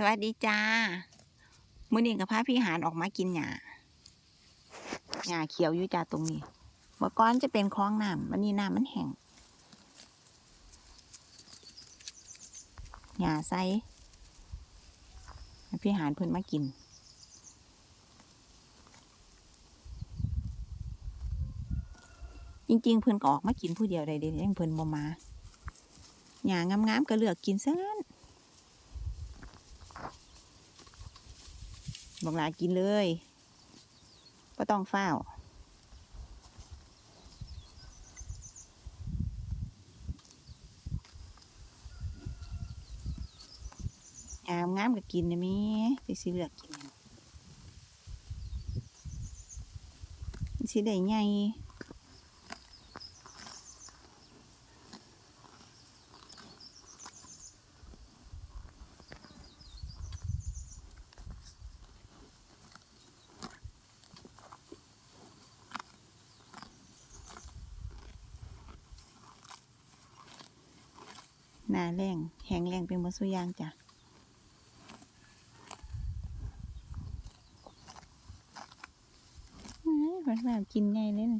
สวัสดีจ้ามื้อนี้กับพาพี่หานออกมากินหญ้าหญ้าเขียวอยู่จ้าตรงนี้เมื่อก่อนจะเป็นคลองน้ำวันนี้น้ำมันแห้งหญ้าใสพี่หานเพิ่นมากินจริงๆเพิ่อนก็ออกมากินผู้เดียวได้เด้ยังเพิ่อนบ่มาหญ้างามๆก็เลือกกินซะงั้น บอกหลากินเลยก็ต้องเฝ้า อามงามก็กินนะมีไปสิเลือกกินสิได้ไง หน้าแรงแห้งแรงเป็นบสุยางจ้ะเอ้ยเพิ่นแบบกินไงเลยน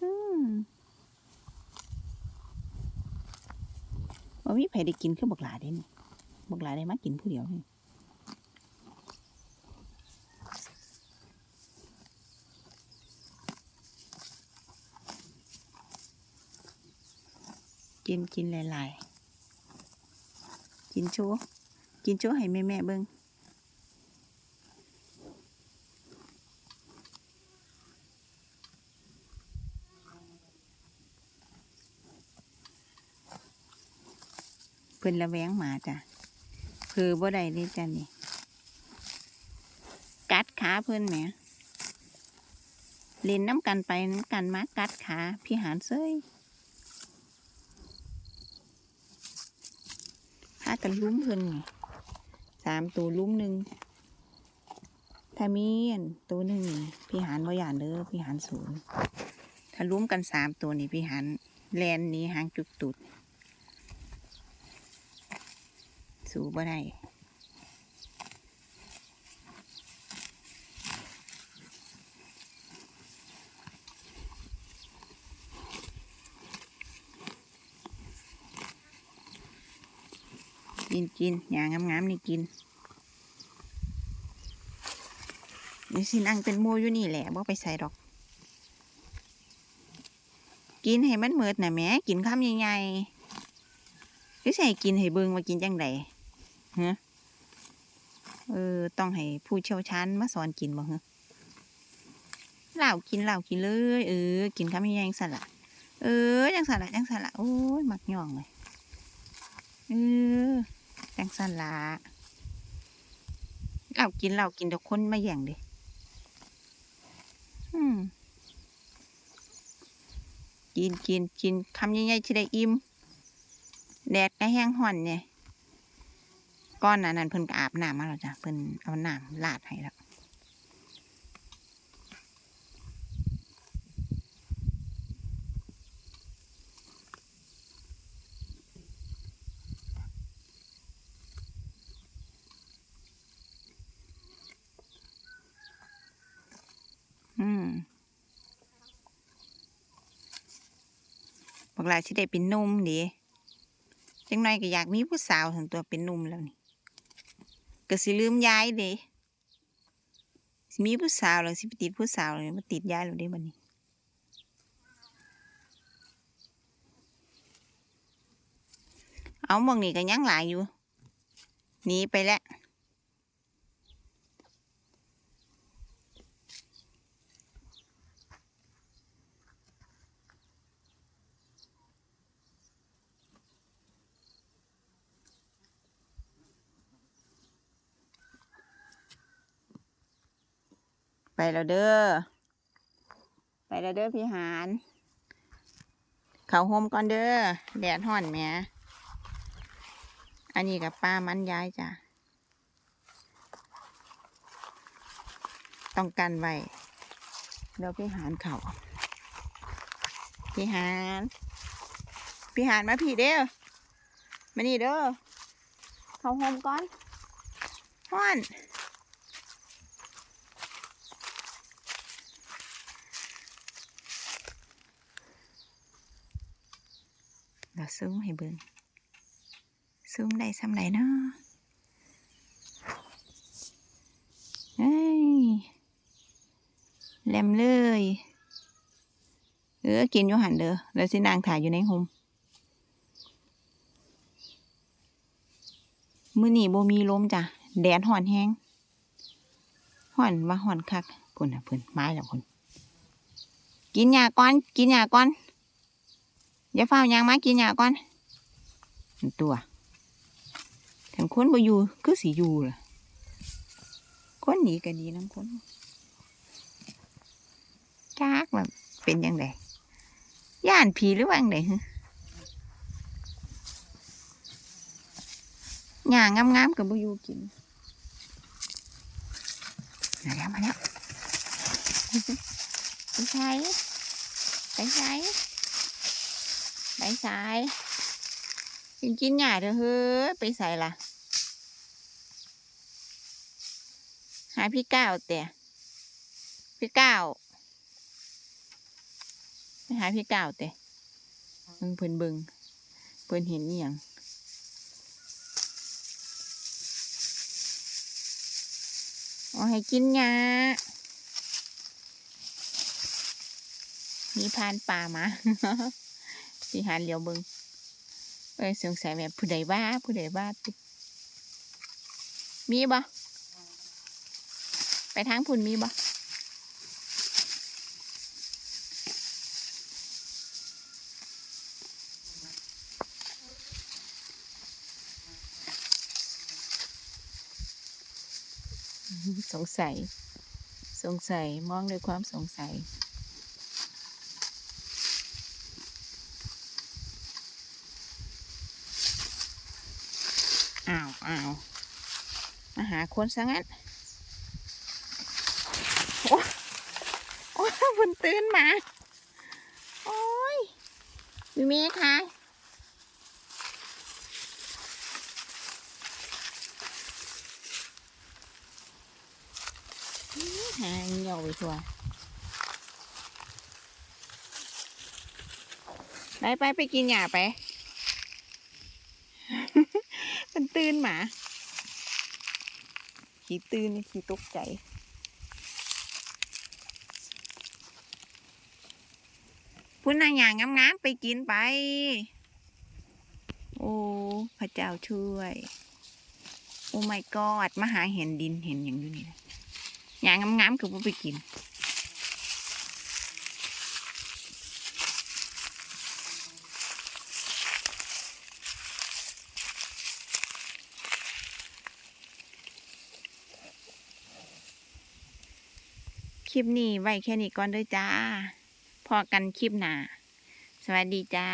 อืมว่ามีไผได้กินคือบักหลาเด้นี่บักหลาได้มากินผู้เดียวนี่ กินกินหลายๆ กินโชว์กินโชว์ให้แม่แม่เบิ่งเพิ่นระแวงหมาจ้ะเพือบ่ได้เลยจ้ะนี่ กัดขาเพิ่นแหมเล่นน้ำกันไปน้ำกันมากัดขาพี่หานเซ้ยากันลุ้มเพิ่นไงสามตัวลุ้มหนึ่งถ้ามีอันตัวหนึ่งพี่หานบ่หยานเด้อพี่หานศูนย์ถ้าลุ้มกันสามตัวนี่พี่หานแลนนี้หางจุกตุด สูบ่ได้ กินกินอย่างงามๆนี่กินนี่สินั่งเป็นมูอยู่นี่แหละบ่ไปใส่ดอก กินให้มันเมิดน่ะแม่กินคำใหญ่ๆคือใส่กินให้เบิงว่ากินจังไดฮะเออต้องให้ผู้เชี่ยวชาญมาสอนกินบ่ฮะเหล่ากินเหล่ากินเลย เออ กินคำใหญ่ๆจังสั่นละเออจังสั่นละจังสั่นละโอ้ยมักย่องเลยเออ จังสันละเรากินเรากินเดี๋ยวคนมาแย่งดิกินกินกินคำใหญ่ๆที่ได้อิ่มแดดก็แห้งห่อนเนี่ยก้อนหนานั้นเพิ่นก็อาบน้ำมาแล้วจ้ะเพิ่นเอาน้ำลาดให้แล้วอืม บอกหลายสิได้เป็นหนุ่มดีจังหน่อยก็อยากมีผู้สาวถึงตัวเป็นหนุ่มแล้วนี่ก็สิลืมย้ายเด้สิมีผู้สาวแล้วสิไปติดผู้สาวเลยมาติดย้ายแล้วเด้บัดนี้เอาหมองนี่ก็ยังหลายอยู่หนีไปแล้ว ไปแล้วเด้อ ไปแล้วเด้อพี่หานเขาโฮมก่อนเด้อ แดดห่อนแหมอันนี้กับป้ามันย้ายจ้ะ ต้องกันไว้เดี๋ยวพี่หานเขาพี่หานพี่หานมาพี่เด้อมานี่เด้อเขาโฮมก่อนฮ้อน เราซูมให้เบิ่งซูมได้สำไรเนาะเฮ้ยแหลมเลย เออ กินอยู่หันเด้อแล้วสินางถ่ายอยู่ในโฮมมื้อนี้บ่มีลมจ้ะ แดดห่อนแฮงห่อนมาห่อนคักพุ่นน่ะเพิ่นไม้แล้วพุ่นกินหญ้าก่อน กินหญ้าก่อน อย่าเฝ้ายังมากินหญ้าก่อนตัวคันคนบ่อยู่คือสิอยู่ล่ะคนหนีก็หนีนํคนจักว่าเป็นจังไดย่านผีหรือว่าจังไดฮึหญ้างามๆกับบุยูกินมาแล้วมาแล้วไปใช้ไปใช้ ไปใช้กินกินหญ้าเถอะเฮ้ยไปใส่ละหาพี่ก้าวแต่พี่ก้าวไปหาพี่ก้าวแต่เบิ่งเพิ่นเบิงเพิ่นเห็นอหย่างเอาให้กินหญ้ามีพานป่ามา สิหาเหลียวเบิงเอ้ยสงสัยแบบผู้ใดว่าผู้ใดว่าติมีบ่ไปทางพุ่นมีบ่สงสัย สงสัย มองด้วยความสงสัย อ้าว มาหาคนซะงั้น โอ้โอ้บนตื่นมา โอ้ยมีเมฆคะหาเหี่ยวไปทัวไปไปไปกินหญ้าไป มันตื่นหมา ขี่ตื่นนี่ขี่ตกใจพุ่นนางอย่างงามๆไปกินไป โอ้พระเจ้าช่วย โอ้ my god มาหาเห็นดินเห็นอย่างอยู่นี่นะอย่างงามๆคือบ่ไปกิน คลิปนี้ไว้แค่นี้ก่อนด้วยจ้า พอกันคลิปหนา สวัสดีจ้า